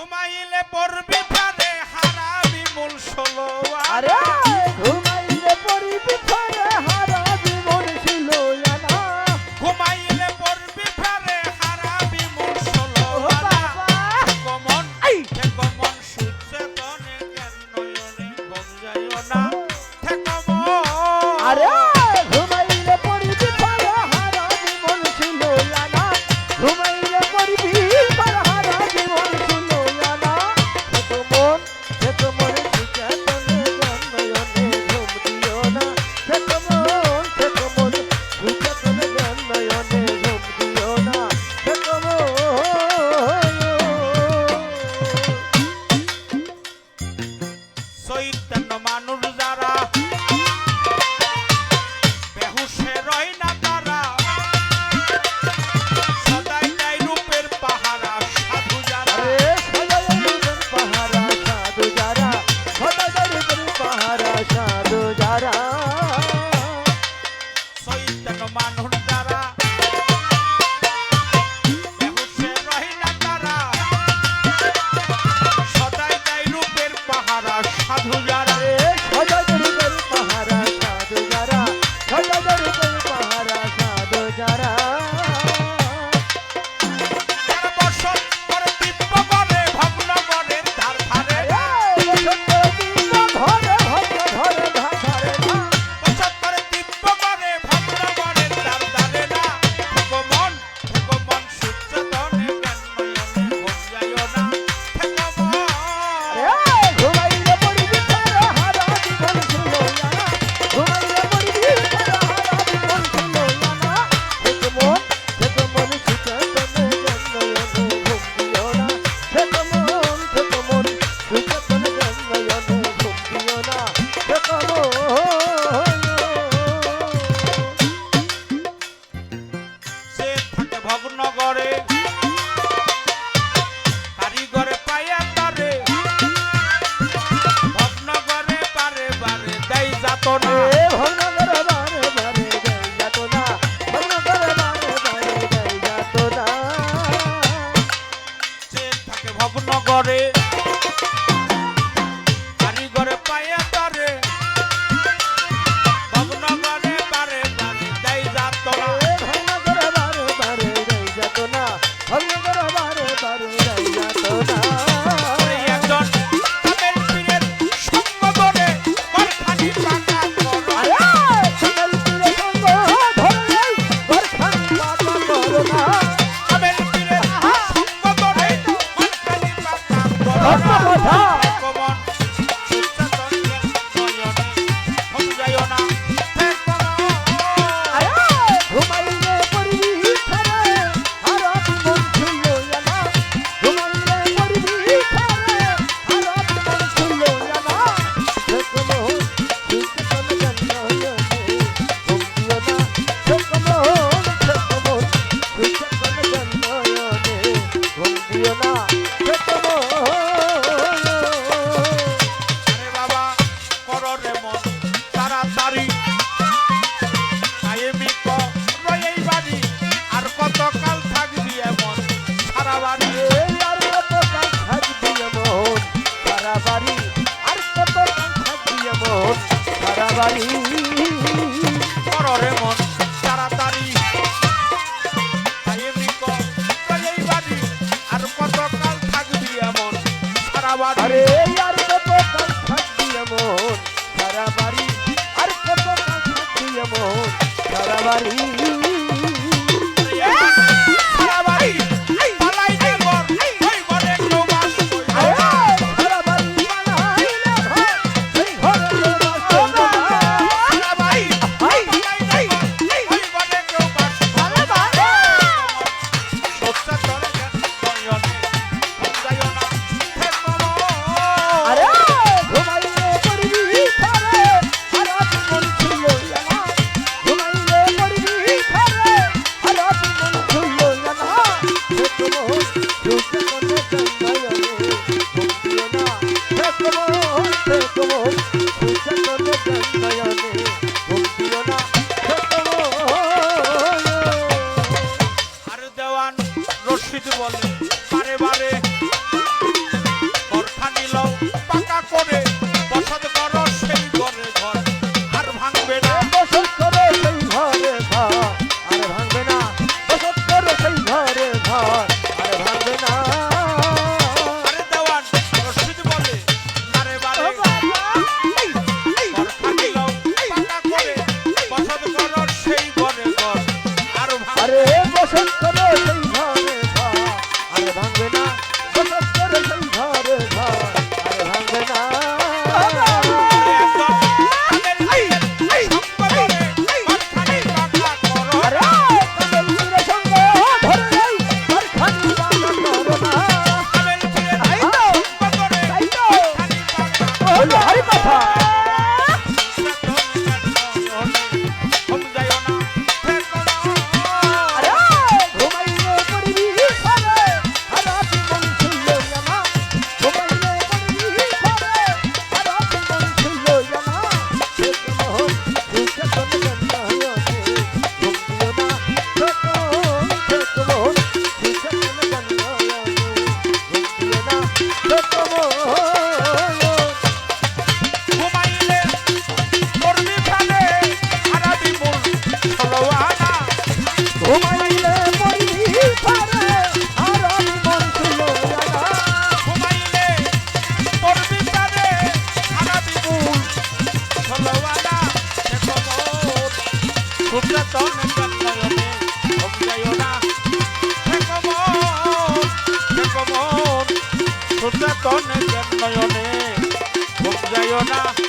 ঘুমাইলে পড়বি পারে হারাবি মূল ষোলো আরে ঘুমাইলে পড়বি পারে হারাবি মূল ষোলো ঘুমাইলে পড়বি পারে হারাবি মূল ষোলো তনে কেন নয়নে না। আরে মানুষ বাড়ি নয়নে ঘুম যাইও না